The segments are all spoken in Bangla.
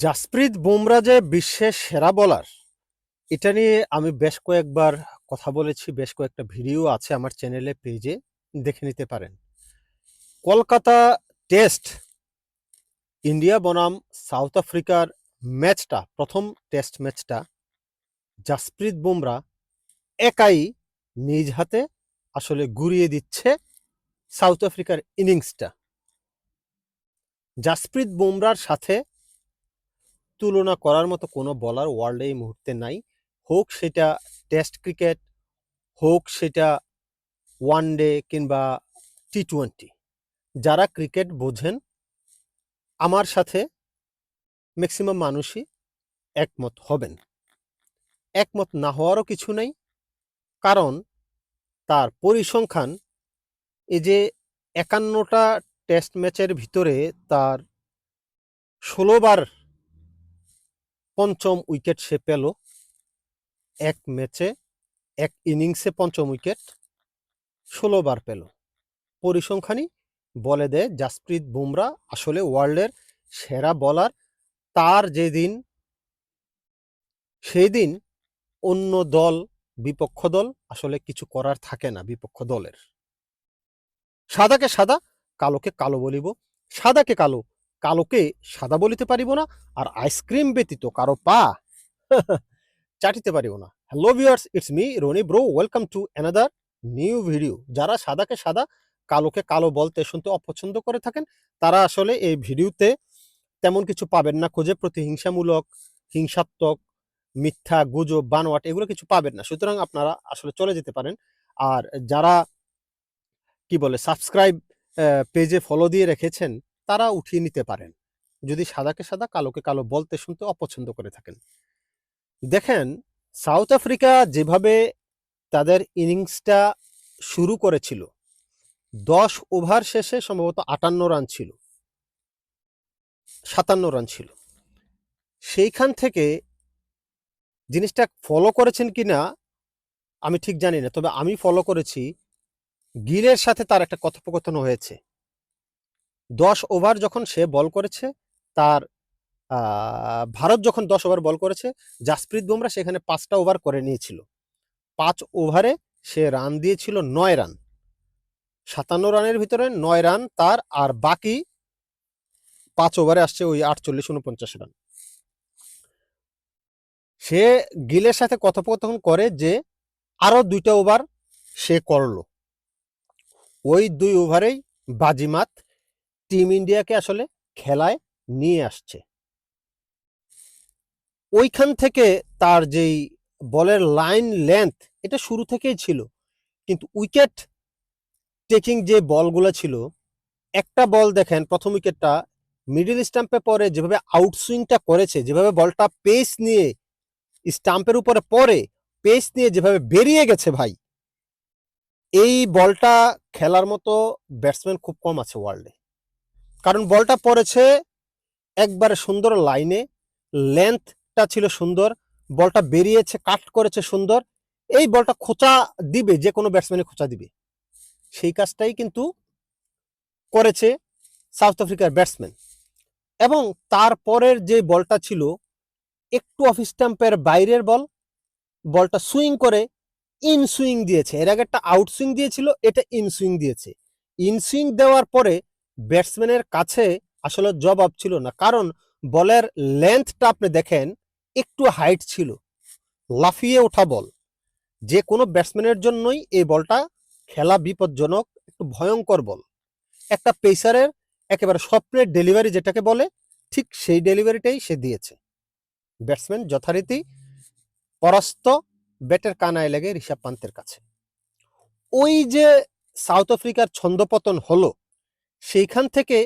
জাসপ্রীত বুমরা যে বিশ্বের সেরা বোলার এটা নিয়ে আমি বেশ কয়েকবার কথা বলেছি, বেশ কয়েকটা ভিডিও আছে আমার চ্যানেলে পেজে দেখে নিতে পারেন। কলকাতা টেস্ট ইন্ডিয়া বনাম, সাউথ আফ্রিকার ম্যাচটা প্রথম টেস্ট ম্যাচটা জাসপ্রীত বুমরা একাই নিজ হাতে আসলে ঘুরিয়ে দিচ্ছে সাউথ আফ্রিকার ইনিংসটা জাসপ্রীত বুমরার সাথে তুলনা করার মতো কোনো বলার ওয়ার্ল্ডে এই মুহূর্তে নাই। হোক সেটা টেস্ট ক্রিকেট হোক সেটা ওয়ান ডে কিংবা টি টোয়েন্টি যারা ক্রিকেট বোঝেন, আমার সাথে ম্যাক্সিমাম মানুষই একমত হবেন। একমত না হওয়ারও কিছু নেই, কারণ তার পরিসংখ্যান এই যে একান্নটা টেস্ট ম্যাচের ভিতরে তার ষোলোবার পঞ্চম উইকেট সে পেল। এক ম্যাচে এক ইনিংসে পঞ্চম উইকেট ষোলো বার পেল। পরিসংখ্যানই বলে দেয়, জাসপ্রীত বুমরা আসলে ওয়ার্ল্ডের সেরা বলার। তার যেদিন সেই দিন অন্য দল, বিপক্ষ দল আসলে কিছু করার থাকে না, বিপক্ষ দলের। সাদাকে সাদা, কালোকে কালো বলিব। সাদাকে কালো কালোকে সাদা বলিতে পারিব না আর আইসক্রিম ব্যতীত কারও পা চাটিতে পারিব না। Hello viewers it's me Rony bro welcome to another new video যারা সাদাকে সাদা, কালোকে কালো বলতে শুনতে অপছন্দ করে থাকেন, তারা আসলে এই ভিডিওতে তেমন কিছু পাবেন না। খুঁজে প্রতিহিংসামূলক, হিংসাত্মক, মিথ্যা, গুজব, বানোয়াট, এগুলো কিছু পাবেন না। সুতরাং আপনারা আসলে চলে যেতে পারেন। আর যারা, কি বলে সাবস্ক্রাইব পেজে ফলো দিয়ে রেখেছেন তারা উঠিয়ে নিতে পারেন। যদি সাদাকে সাদা, কালোকে কালো বলতে শুনতে অপছন্দ করে থাকেন। দেখেন, সাউথ আফ্রিকা যেভাবে তাদের ইনিংসটা শুরু করেছিল, দশ ওভার শেষে সম্ভবত আটান্ন রান ছিল। সাতান্ন রান ছিল। সেইখান থেকে জিনিসটা ফলো করেছেন কিনা, আমি ঠিক জানি না, তবে আমি ফলো করেছি, গিলের সাথে তার একটা কথোপকথন হয়েছে। দশ ওভার যখন সে বল করেছে, তার ভারত যখন দশ ওভার বল করেছে, জাসপ্রীত বুমরা সেখানে পাঁচটা ওভার করে নিয়েছিল। পাঁচ ওভারে সে রান দিয়েছিল নয় রান। সাতান্ন রানের ভিতরে নয় রান তার, আর বাকি পাঁচ ওভারে আসছে ওই আটচল্লিশ উনপঞ্চাশ রান। সে গিলের সাথে কথোপকথন করে যে আরও দুইটা ওভার সে করল। ওই দুই ওভারেই বাজিমাত টিম ইন্ডিয়াকে আসলে খেলায় নিয়ে আসছে। ওইখান থেকে তার যেই বলের লাইন লেন্থ, এটা শুরু থেকেই ছিল। কিন্তু উইকেট টেকিং যে বলগুলো ছিল, একটা বল দেখেন, প্রথম উইকেটটা মিডল স্টাম্পে পরে যেভাবে আউটসুইংটা করেছে, যেভাবে বলটা পেস নিয়ে স্টাম্পের উপরে পরে পেস নিয়ে যেভাবে বেরিয়ে গেছে ভাই, এই বলটা খেলার মতো ব্যাটসম্যান খুব কম আছে ওয়ার্ল্ডে। কারণ বলটা পড়েছে একবারে সুন্দর লাইনে। লেন্থটা ছিল সুন্দর, বলটা বেরিয়েছে, কাট করেছে সুন্দর। এই বলটা খোঁচা দিবে, যে কোনো ব্যাটসম্যানে খোঁচা দিবে। সেই কাজটাই কিন্তু করেছে সাউথ আফ্রিকার ব্যাটসম্যান। এবং তারপরের যে বলটা ছিল, একটু অফ স্ট্যাম্পের বাইরের বল, বলটা সুইং করে ইন সুইং দিয়েছে। এর আগে একটা আউট সুইং দিয়েছিল, এটা ইন সুইং দিয়েছে। ইন সুইং দেওয়ার পরে ব্যাটসম্যানের কাছে আসলে জবাব ছিল না। কারণ বলের লেন্থটা আপনি দেখেন, একটু হাইট ছিল। লাফিয়ে ওঠা বল। যে কোনো ব্যাটসম্যানের জন্যই এই বলটা খেলা বিপজ্জনক, একটু ভয়ঙ্কর বল। একটা পেসারের একেবারে স্বপ্নের ডেলিভারি যেটাকে বলে, ঠিক সেই ডেলিভারিটাই সে দিয়েছে। ব্যাটসম্যান যথারীতি পরাস্ত ব্যাটের কানায় লেগে ঋষভ পান্তের কাছে। ওই যে সাউথ আফ্রিকার ছন্দপতন হলো সেইখান থেকে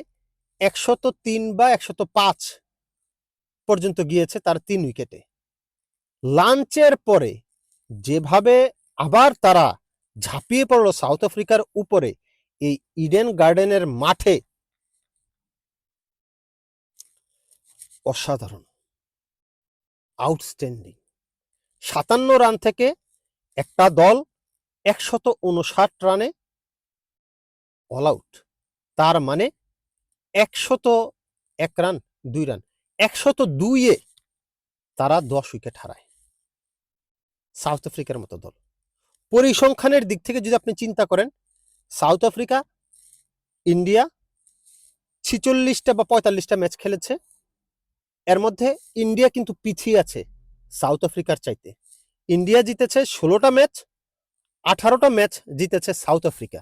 একশত তিন বা একশত পাঁচ পর্যন্ত গিয়েছে তার তিন উইকেটে। লাঞ্চের পরে যেভাবে আবার তারা ঝাঁপিয়ে পড়ল সাউথ আফ্রিকার উপরে, এই ইডেন গার্ডেনের মাঠে, অসাধারণ, আউটস্ট্যান্ডিং। সাতান্ন রান থেকে একটা দল একশত উনষাট রানে অল আউট তার মানে একশত এক রান, দুই রান। একশত দুইয়ে তারা দশ উইকেট হারায়। সাউথ আফ্রিকার মতো দল। পরিসংখ্যানের দিক থেকে যদি আপনি চিন্তা করেন, সাউথ আফ্রিকা, ইন্ডিয়া ছিচল্লিশটা বা পঁয়তাল্লিশটা ম্যাচ খেলেছে। এর মধ্যে ইন্ডিয়া কিন্তু পিছিয়ে আছে সাউথ আফ্রিকার চাইতে। ইন্ডিয়া জিতেছে ষোলোটা ম্যাচ, আঠারোটা ম্যাচ জিতেছে সাউথ আফ্রিকা।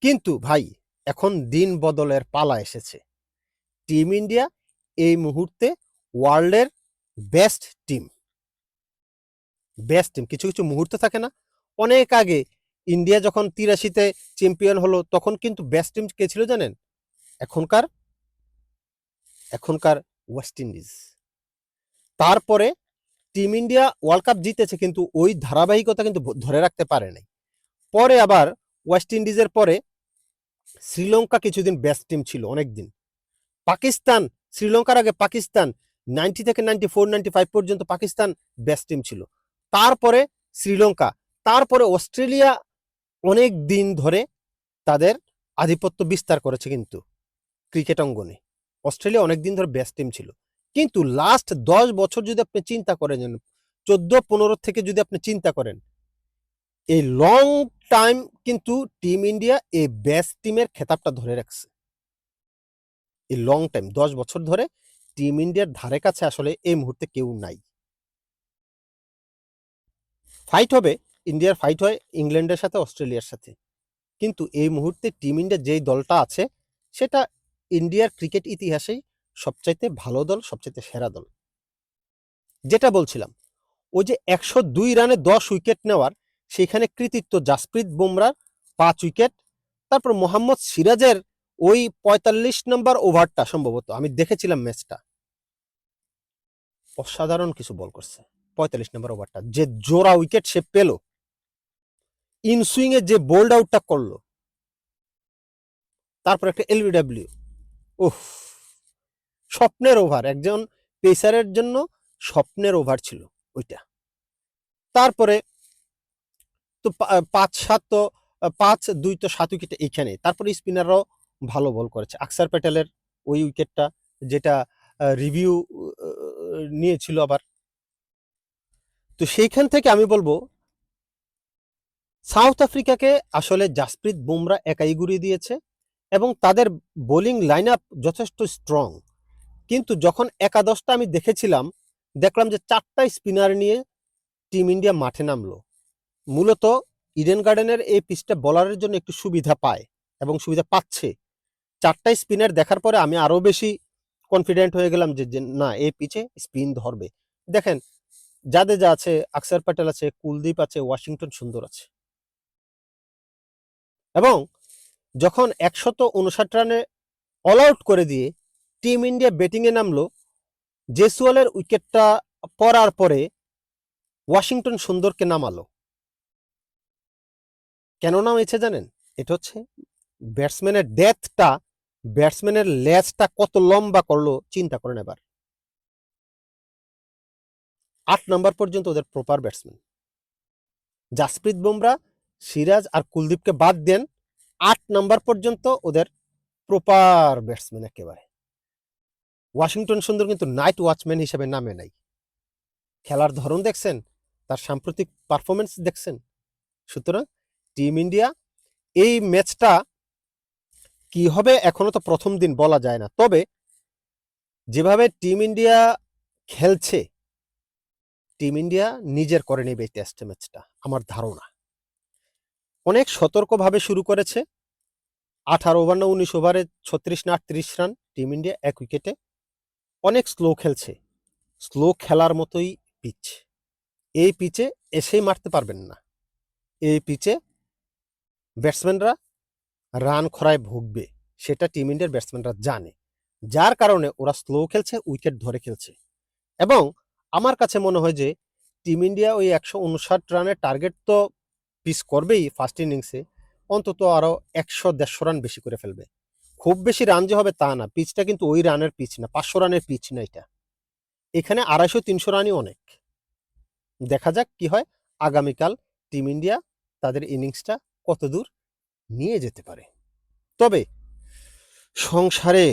কিন্তু ভাই এখন দিন বদলের পালা এসেছে। টিম ইন্ডিয়া এই মুহূর্তে ওয়ার্ল্ডের বেস্ট টিম। বেস্ট টিম, কিছু কিছু মুহূর্ত থাকে না। অনেক আগে ইন্ডিয়া যখন তিরাশিতে চ্যাম্পিয়ন হলো, তখন কিন্তু বেস্ট টিম কে ছিল জানেন? এখনকার এখনকার ওয়েস্ট ইন্ডিজ। তারপরে টিম ইন্ডিয়া ওয়ার্ল্ড কাপ জিতেছে, কিন্তু ওই ধারাবাহিকতা কিন্তু ধরে রাখতে পারে নাই। পরে আবার ওয়েস্ট ইন্ডিজের পরে শ্রীলঙ্কা কিছুদিন বেস্ট টিম ছিল, অনেকদিন। পাকিস্তান, শ্রীলঙ্কার আগে পাকিস্তান নাইনটি থেকে নাইনটি ফোর নাইনটি ফাইভ পর্যন্ত পাকিস্তান বেস্ট টিম ছিল। তারপরে শ্রীলঙ্কা, তারপরে অস্ট্রেলিয়া অনেক দিন ধরে তাদের আধিপত্য বিস্তার করেছে কিন্তু ক্রিকেট অঙ্গনে। অস্ট্রেলিয়া অনেক দিন ধরে বেস্ট টিম ছিল। কিন্তু লাস্ট দশ বছর যদি আপনি চিন্তা করেন, চোদ্দ, পনেরো থেকে যদি আপনি চিন্তা করেন, এই লং টাইম কিন্তু টিম ইন্ডিয়া এই বেস্ট টিমের খেতাবটা ধরে রাখছে। এই লং টাইম দশ বছর ধরে টিম ইন্ডিয়ার ধারে কাছে আসলে এই মুহূর্তে কেউ নাই। ফাইট হবে ইন্ডিয়ার ফাইট হয় ইংল্যান্ডের সাথে অস্ট্রেলিয়ার সাথে। কিন্তু এই মুহূর্তে টিম ইন্ডিয়া যেই দলটা আছে, সেটা ইন্ডিয়ার ক্রিকেট ইতিহাসেই সবচাইতে ভালো দল, সবচাইতে সেরা দল। যেটা বলছিলাম, ওই যে একশো দুই রানে দশ উইকেট নেওয়ার সেখানে কৃতিত্ব জাসপ্রীত বুমরার পাঁচ উইকেট, তারপর মোহাম্মদ সিরাজের ওই পঁয়তাল্লিশ নম্বর ওভারটা সম্ভবত। আমি দেখেছিলাম ম্যাচটা। অসাধারণ কিছু বল করছে পঁয়তাল্লিশ নম্বর ওভারটা। যে জোড়া উইকেট সে পেল। ইনসুইং এ যে বোল্ড আউটটা করল। তারপর একটা এলবিডাব্লিউ। উফ! স্বপ্নের ওভার। একজন পেসারের জন্য স্বপ্নের ওভার ছিল ওইটা। তারপরে তো পাঁচ, সাত তো পাঁচ, দুই তো সাত উইকেট এইখানে। তারপরে স্পিনাররাও ভালো বল করেছে। আকসার প্যাটেলের ওই উইকেটটা যেটা রিভিউ নিয়েছিল আবার। তো সেইখান থেকে আমি বলব, সাউথ আফ্রিকাকে আসলে জাসপ্রীত বুমরা একাই গুড়িয়ে দিয়েছে এবং তাদের বোলিং লাইন আপ যথেষ্ট স্ট্রং কিন্তু যখন একাদশটা আমি দেখেছিলাম, দেখলাম যে চারটা স্পিনার নিয়ে টিম ইন্ডিয়া মাঠে নামলো। মূলত ইডেন গার্ডেনের এই পিচটা বলারের জন্য একটু সুবিধা পায় এবং সুবিধা পাচ্ছে। চারটা স্পিনার দেখার পরে আমি আরও বেশি কনফিডেন্ট হয়ে গেলাম যে না, এই পিচে স্পিন ধরবে। দেখেন যাদের যা আছে, আকসার প্যাটেল আছে, কুলদীপ আছে, ওয়াশিংটন সুন্দর আছে। এবং যখন একশত উনষাট রানে অল আউট করে দিয়ে টিম ইন্ডিয়া ব্যাটিংয়ে নামলো জেসওয়ালের উইকেটটা পড়ার পরে ওয়াশিংটন সুন্দরকে নামালো। কেন নামিয়েছে জানেন? এটা হচ্ছে ব্যাটসম্যানের ডেথটা, ব্যাটসম্যানের লেজটা কত লম্বা করল, চিন্তা করেন এবার। আট নাম্বার পর্যন্ত ওদের প্রপার ব্যাটসম্যান জাসপ্রীত বুমরা, সিরাজ আর কুলদীপকে বাদ দেন, আট নাম্বার পর্যন্ত ওদের প্রপার ব্যাটসম্যান একেবারে। ওয়াশিংটন সুন্দর কিন্তু নাইট ওয়াচম্যান হিসেবে নামে নাই। খেলার ধরন দেখছেন, তার সাম্প্রতিক পারফরমেন্স দেখছেন। সুতরাং টিম ইন্ডিয়া। এই ম্যাচটা কি হবে এখনও তো প্রথম দিন বলা যায় না। তবে যেভাবে টিম ইন্ডিয়া খেলছে, টিম ইন্ডিয়া নিজের করে নেবে টেস্ট ম্যাচটা, আমার ধারণা। অনেক সতর্কভাবে শুরু করেছে। আঠারো ওভার না উনিশ ওভারে ছত্রিশ না আটত্রিশ রান টিম ইন্ডিয়া এক উইকেটে। অনেক স্লো খেলছে। স্লো খেলার মতোই পিচ। এই পিচে এসেই মারতে পারবেন না। এই পিচে ব্যাটসম্যানরা রান খরায় ভুগবে, সেটা টিম ইন্ডিয়ার ব্যাটসম্যানরা জানে। যার কারণে ওরা স্লো খেলছে উইকেট ধরে খেলছে। এবং আমার কাছে মনে হয় যে টিম ইন্ডিয়া ওই একশো উনষাট রানের টার্গেট তো পিস করবেই ফার্স্ট ইনিংসে অন্তত আরও একশো দেড়শো রান বেশি করে ফেলবে। খুব বেশি রান যে হবে তা না পিচটা কিন্তু ওই রানের পিচ না, পাঁচশো রানের পিচ না এটা। এখানে আড়াইশো তিনশো রানই অনেক। দেখা যাক কি হয়, আগামীকাল টিম ইন্ডিয়া তাদের ইনিংসটা কত দূর নিয়ে যেতে পারে। তবে সংসারে